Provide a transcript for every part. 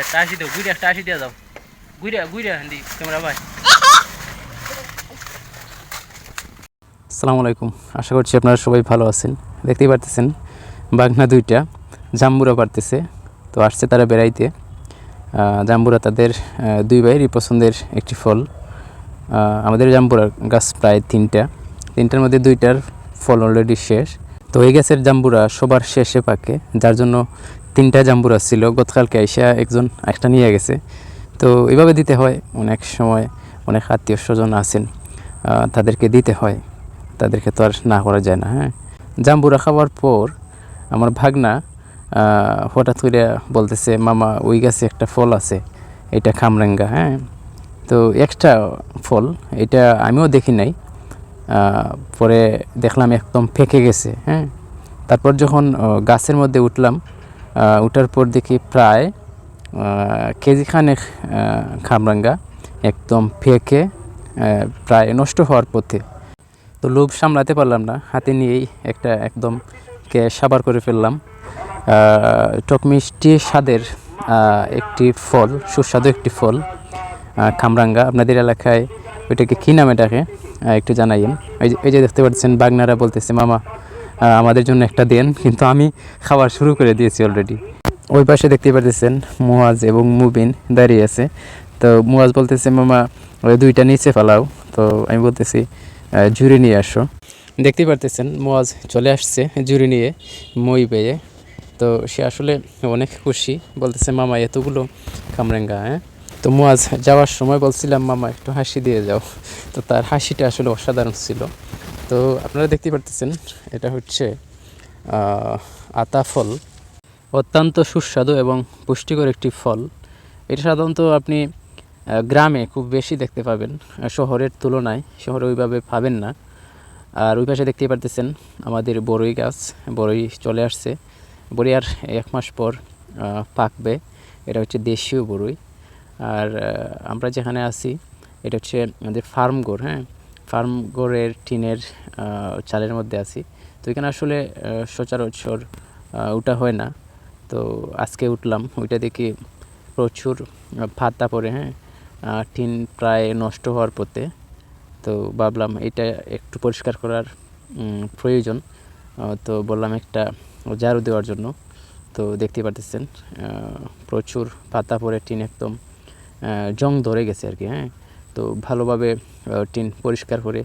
একটা দিয়ে দি ক্যামেরা ভাই আলাইকুম, আশা করছি আপনারা সবাই ভালো আছেন। দেখতেই পারতেছেন বাঘনা দুইটা, জাম্বুরা পারতেছে, তো আসছে তারা বেড়াইতে। জাম্বুরা তাদের দুই ভাইয়েরই পছন্দের একটি ফল। আমাদের জাম্বুরা গাছ প্রায় তিনটা। তিনটার মধ্যে দুইটার ফল অলরেডি শেষ। তো এই গাছের জাম্বুরা সবার শেষে পাকে, যার জন্য তিনটা জাম্বুরা ছিল। গতকালকে আইসা একজন একটা নিয়ে গেছে। তো এইভাবে দিতে হয়, অনেক সময় অনেক আত্মীয় স্বজন আছেন তাদেরকে দিতে হয়। তাদেরকে তো আর না করা যায় না হ্যাঁ? জাম্বুরা খাওয়ার পর আমার ভাগনা হঠাৎ করে বলতেছে, মামা, ওই গাছে একটা ফল আছে, এটা খামরেঙ্গা হ্যাঁ? তো এক্সট্রা ফল, এটা আমিও দেখি নাই। পরে দেখলাম একদম ফেঁকে গেছে হ্যাঁ? তারপর যখন গাছের মধ্যে উঠলাম উঠার পর দেখি প্রায় আহ, কেজি খানেক খামরাঙ্গা একদম ফেঁকে প্রায় নষ্ট হওয়ার পথে। তো লোভ সামলাতে পারলাম না হাতে নিয়েই একটা একদম কে সাবার করে ফেললাম। টক মিষ্টি স্বাদের একটি ফল সুস্বাদু একটি ফল খামরাঙ্গা। আপনাদের এলাকায় ওইটাকে কী নামে ডাকে? একটু জানাইন এই যে- এই যে দেখতে পাচ্ছেন, বাগনারা বলতেছে, মামা আমাদের জন্য একটা দেন। কিন্তু আমি খাবার শুরু করে দিয়েছি অলরেডি ওই পাশে দেখতে পাচ্ছেন মুয়াজ এবং মুবিন দাঁড়িয়ে আছে। তো মুয়াজ বলতেছে, মামা, ওই দুইটা নিচে ফেলাও। তো আমি বলতেছি ঝুড়ি নিয়ে আসো। দেখতে পারতেছেন মোয়াজ চলে আসছে জুড়ি নিয়ে, মই পেয়ে। তো সে আসলে অনেক খুশি। বলতেছে, মামা, এতগুলো কামরেঙ্গা হ্যাঁ? তো মোয়াজ যাওয়ার সময় বলছিলাম, মামা, একটু হাসি দিয়ে যাও। তো তার হাসিটা আসলে অসাধারণ ছিল। তো আপনারা দেখতে পারতেছেন, এটা হচ্ছে আতা ফল অত্যন্ত সুস্বাদু এবং পুষ্টিকর একটি ফল। এটা সাধারণত আপনি গ্রামে খুব বেশি দেখতে পাবেন শহরের তুলনায় শহরে ওইভাবে পাবেন না। আর ওই পাশে দেখতেই পারতেছেন, আমাদের বড়ই গাছ, বড়ই চলে আসছে। বড়ই আর এক মাস পর পাকবে। এটা হচ্ছে দেশীয় বড়ই। আর আমরা যেখানে আছি, এটা হচ্ছে আমাদের ফার্ম গোর হ্যাঁ? ফার্ম গোরের টিনের চালের মধ্যে আছি। তো এখানে আসলে সচরাচর ওটা হয় না। তো আজকে উঠলাম, ওইটা দেখি প্রচুর ফাতা পড়ে হ্যাঁ? টিন প্রায় নষ্ট হওয়ার পথে। তো ভাবলাম এটা একটু পরিষ্কার করার প্রয়োজন। তো বললাম একটা ঝাড়ু দেওয়ার জন্য। তো দেখতে পারতেছেন প্রচুর পাতা পরে টিন একদম জং ধরে গেছে আর কি হ্যাঁ? তো ভালোভাবে টিন পরিষ্কার করে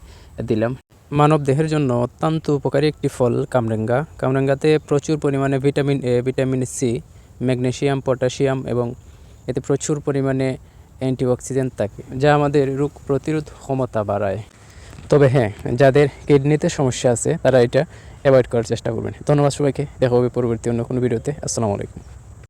দিলাম। মানব দেহের জন্য অত্যন্ত উপকারী একটি ফল, কামরেঙ্গা। কামরেঙ্গাতে প্রচুর পরিমাণে vitamin A, vitamin C magnesium potassium এবং এতে প্রচুর পরিমাণে অ্যান্টিঅক্সিডেন্ট থাকে, যা আমাদের রোগ প্রতিরোধ ক্ষমতা বাড়ায়। তবে হ্যাঁ যাদের কিডনিতে সমস্যা আছে, তারা এটা অ্যাভয়েড করার চেষ্টা করবেন। ধন্যবাদ সবাইকে, দেখা হবে পরবর্তী অন্য কোনো ভিডিওতে। আসসালামু আলাইকুম।